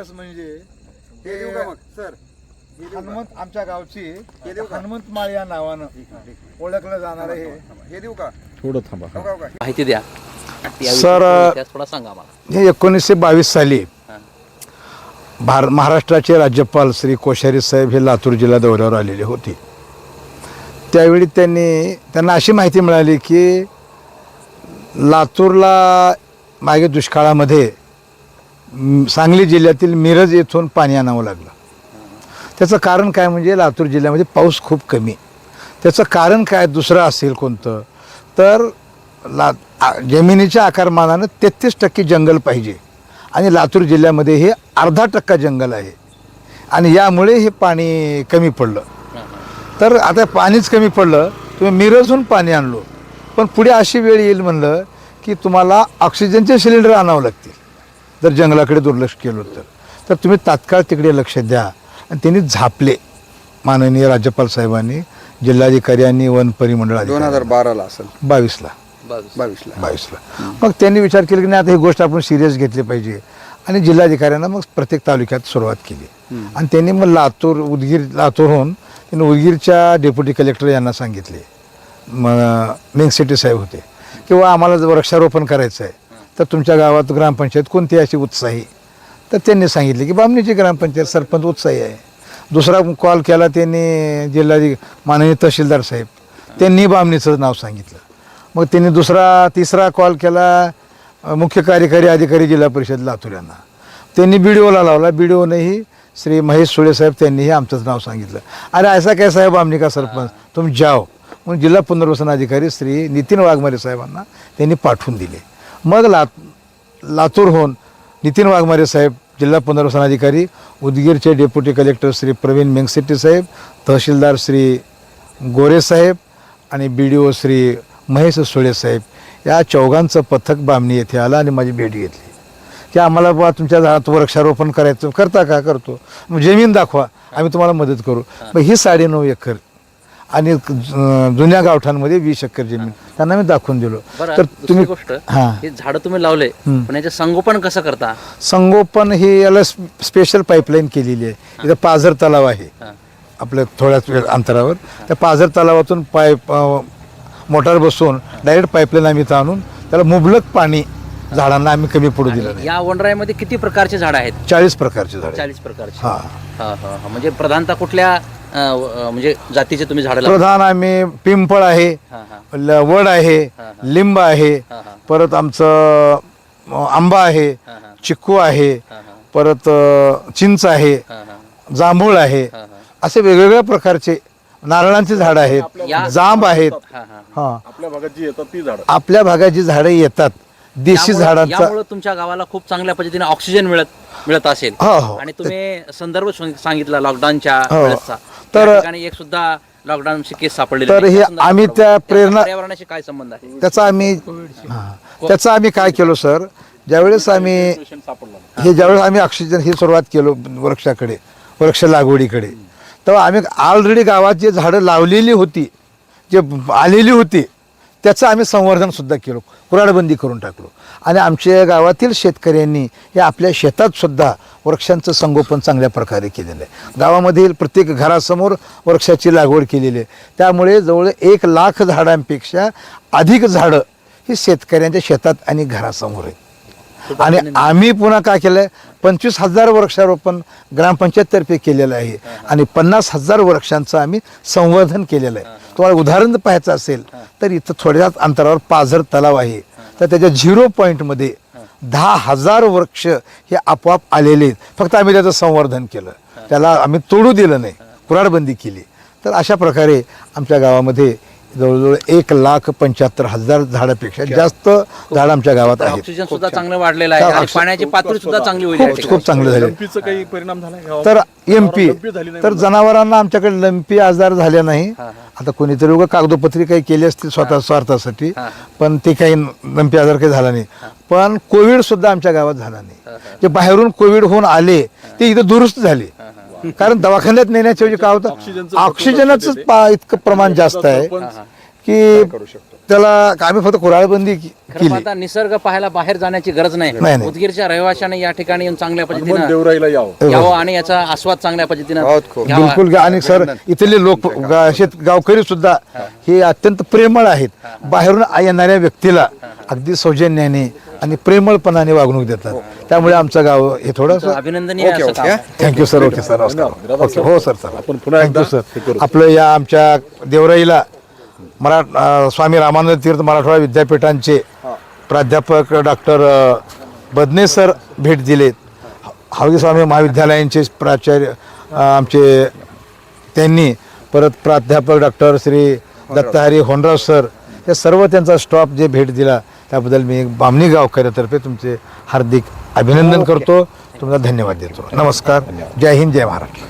इतिहास म्हणजे हे देऊ का मग? सर हनुमंत आमच्या गावची हे देऊ का? हनुमंत माळ या नावानं ओळखलं जाणार हे हे देऊ का? थोडं थांबा हो हो का? माहिती द्या. याविषयी सर, इतिहास थोडा सांगा मला हे एकोणीसशे बावीस साली हा. भार महाराष्ट्राचे राज्यपाल श्री कोश्यारी साहेब हे लातूर जिल्हा दौऱ्यावर आलेले होते. त्यावेळी त्यांनी त्यांना अशी माहिती मिळाली की लातूरला मागे दुष्काळामध्ये सांगली जिल्ह्यातील मिरज येथून पाणी आणावं लागलं. त्याचं कारण काय म्हणजे लातूर जिल्ह्यामध्ये पाऊस खूप कमी. त्याचं कारण काय? दुसरं असेल कोणतं? तर ला जमिनीच्या आकारमानानं तेहतीस टक्के जंगल पाहिजे. आणि लातूर जिल्ह्यामध्ये हे अर्धा टक्का जंगल आहे. आणि यामुळे हे पाणी कमी पडलं. तर आता पाणीच कमी पडलं तुम्ही मिरजहून पाणी आणलो. पण पुढे अशी वेळ येईल म्हणलं की तुम्हाला ऑक्सिजनचे सिलेंडर आणावं लागतील. जर जंगलाकडे दुर्लक्ष केलं तर. तर तुम्ही तात्काळ तिकडे लक्ष द्या. आणि त्यांनी झापले. माननीय राज्यपाल साहेबांनी जिल्हाधिकारी आणि वन परिमंडळ दोन हजार बाराला असेल. बावीसला. बावीस. बावीसला. बावीसला. मग त्यांनी विचार केला की नाही आता ही गोष्ट आपण सिरियस घेतली पाहिजे. आणि जिल्हाधिकाऱ्यांना मग प्रत्येक तालुक्यात सुरुवात केली. आणि त्यांनी मग लातूर उदगीर लातूरहून त्यांनी उदगीरच्या डेप्युटी कलेक्टर यांना सांगितले. मग मेंगसेट्टी साहेब होते. किंवा आम्हाला वृक्षारोपण करायचं आहे तर तुमच्या गावात ग्रामपंचायत कोणती अशी उत्साही? तर त्यांनी सांगितले की बामणीची ग्रामपंचायत सरपंच उत्साही आहे. दुसरा कॉल केला त्यांनी जिल्हाधिक माननीय तहसीलदार साहेब. त्यांनी बामणीचं नाव सांगितलं. मग त्यांनी दुसरा तिसरा कॉल केला मुख्य कार्यकारी अधिकारी जिल्हा परिषद लातूर यांना त्यांनी बी डी ओला लावला. बी डी ओनेही श्री महेश सुळे साहेब त्यांनीही आमचंच नाव सांगितलं. अरे ऐसा काय साहेब आमनी का सरपंच? तुम्ही जाओ. म्हणून जिल्हा पुनर्वसन अधिकारी श्री नितीन वाघमारे साहेबांना त्यांनी पाठवून दिले. मग ला लातूरहून नितीन वाघमारे साहेब जिल्हा पुनर्वसन अधिकारी उदगीरचे डेप्युटी कलेक्टर श्री प्रवीण मेंगसेट्टी साहेब तहसीलदार श्री गोरे साहेब आणि B D O Shri Mahesh Sule साहेब या चौघांचं पथक बामणी येथे आलं आणि माझी भेट घेतली. की आम्हाला बुवा तुमच्या झाडात वृक्षारोपण करायचं करता का? करतो. जमीन दाखवा आम्ही तुम्हाला मदत करू. मग ही साडेनऊ एकर आणि जुन्या गावठांमध्ये वीस एकर जमीन. त्यांना मी दाखवून दिलो. तर तुम्ही गोष्ट हां. हे झाडं तुम्ही लावले पण याचे संगोपन कसं करता? संगोपन हे याला स्पेशल पाईपलाईन केलेली आहे. इथं पाझर तलाव आहे. हां. आपल्या थोड्याच वेळ अंतरावर. त्या पाझर तलावातून पाईप अं, मोटार बसवून डायरेक्ट पाईपलाईन आम्ही इथं आणून त्याला मुबलक पाणी झाडांना आम्ही कमी पडू दिलं नाही. या वनराईमध्ये किती प्रकारचे झाडं आहेत? चाळीस प्रकारचे झाडे चाळीस प्रकारचे. हा. हा, हा, हा. म्हणजे प्रधानता कुठल्या अं, म्हणजे जातीचे तुम्ही झाडं लावता प्रधान आम्ही पिंपळ आहे हा, हा. ल- वड आहे लिंब आहे हा, हा. परत आमचं अं, आंबा आहे हा, हा. चिक्कू आहे हा, हा. परत अं, चिंच आहे हा, हा. जांभूळ आहे हा, हा. असे वेगवेगळ्या प्रकारचे नारळांची झाडं आहेत जांब आहेत हा, हा. हा आपल्या भागात जी येतात ती झाडं आपल्या भागाची झाडं येतात देशी झाडांचा यामुळं तुमच्या गावाला खूप चांगल्या पद्धतीने ऑक्सिजन मिळत मिळत असेल हो हो आणि तुम्ही संदर्भ सांग- सांगितला लॉकडाऊनच्या हो. वेळेसचा तर- त्या ठिकाणी एक सुद्धा लॉकडाऊनची केस सापडलेली तर नाही. हे त्या संदर्भात आम्ही. त्या प्रेरणा- पर्यावरणाशी काय संबंध आहे त्याचा आम्ही हा. त्याचा आम्ही काय केलो सर ज्यावेळेस आम्ही सापडला हे ज्यावेळेस आम्ही ऑक्सिजन ही सुरुवात केलो वृक्षाकडे वृक्ष लागवडीकडे तेव्हा आम्ही ऑलरेडी गावात जे झाडं लावलेली होती जे आलेली होती त्याचं आम्ही संवर्धनसुद्धा केलो. कुराडबंदी करून टाकलो. आणि आमच्या गावातील शेतकऱ्यांनी या आपल्या शेतातसुद्धा वृक्षांचं संगोपन चांगल्या प्रकारे केलेलं आहे. गावामधील प्रत्येक घरासमोर वृक्षाची लागवड केलेली आहे. त्यामुळे जवळ एक लाख झाडांपेक्षा अधिक झाडं ही शेतकऱ्यांच्या शेतात आणि घरासमोर आहे आणि आम्ही पुन्हा काय केलं आहे पंचवीस हजार वृक्षारोपण ग्रामपंचायततर्फे केलेलं आहे. आणि पन्नास हजार वृक्षांचं आम्ही संवर्धन केलेलं आहे. तुम्हाला उदाहरण पाहायचं असेल तर इथं थोड्याच अंतरावर पाझर तलाव आहे. तर त्याच्या झिरो पॉईंटमध्ये दहा हजार वृक्ष हे आपोआप आलेले आहेत. फक्त आम्ही त्याचं संवर्धन केलं. त्याला आम्ही तोडू दिलं नाही. कुराडबंदी केली. तर अशा प्रकारे आमच्या गावामध्ये जवळजवळ एक लाख पंच्याहत्तर हजार झाडापेक्षा जास्त झाड आमच्या गावात आहेत. ऑक्सिजन सुद्धा चांगलं वाढलेलं आहे. आणि पाण्याची पातळी सुद्धा चांगली होईल. या खूप ठिकाणी. खूप चांगलं झाले लंपीचं काही परिणाम गावात? तर लंपी झाली नाही. तर जनावरांना आमच्याकडे लंपी आजार झाले नाही. आता कोणीतरी उगा कागदोपत्री काही केली असतील स्वतः स्वार्थासाठी पण ते काही लंपी आजार काही झाला नाही. पण कोविड सुद्धा आमच्या गावात झाला नाही. जे बाहेरून कोविड होऊन आले ते इथं दुरुस्त झाले. कारण दवाखान्यात नेण्याच्या ऐवजी काय होतं? ऑक्सिजनच इतकं प्रमाण जास्त आहे. की त्याला आम्ही फक्त कुराळबंदी खरं केली. पाहता निसर्ग पाहायला बाहेर जाण्याची गरज नाही, नाही नाही. उदगीरच्या रहिवाशाने या ठिकाणी येऊन चांगल्या मग पद्धतीनं देवराईला यावं. यावं आणि याचा आस्वाद चांगल्या पद्धतीनं बहुत खूप. घ्यावा. बिलकुल. आणि सर इथले लोक गा- शेत गावकरी सुद्धा हे. अत्यंत प्रेमळ आहेत. बाहेरून येणाऱ्या व्यक्तीला अगदी सौजन्याने आणि प्रेमळपणाने वागणूक देतात. त्यामुळे आमचं गाव हे थोडंसं अभिनंदनीय असं ओके, काम. Okay. Thank you sir okay sir. Okay हो सर सर आपण पुन्हा एकदा थँक्यू हे सर करू. आपलं या आमच्या देवराईला मरा स्वामी रामानंद तीर्थ मराठवाडा विद्यापीठांचे प्राध्यापक डॉक्टर बदने सर भेट दिलेत. हावगी स्वामी महाविद्यालयांचे प्राचार्य आमचे त्यांनी परत प्राध्यापक डॉक्टर श्री दत्ताहरी होनराव सर हे सर्व त्यांचा स्टॉप जे भेट दिला त्याबद्दल मी बामणी गावकऱ्यातर्फे तुमचे हार्दिक अभिनंदन करतो. तुम्हाला धन्यवाद देतो. नमस्कार. जय हिंद जय महाराष्ट्र.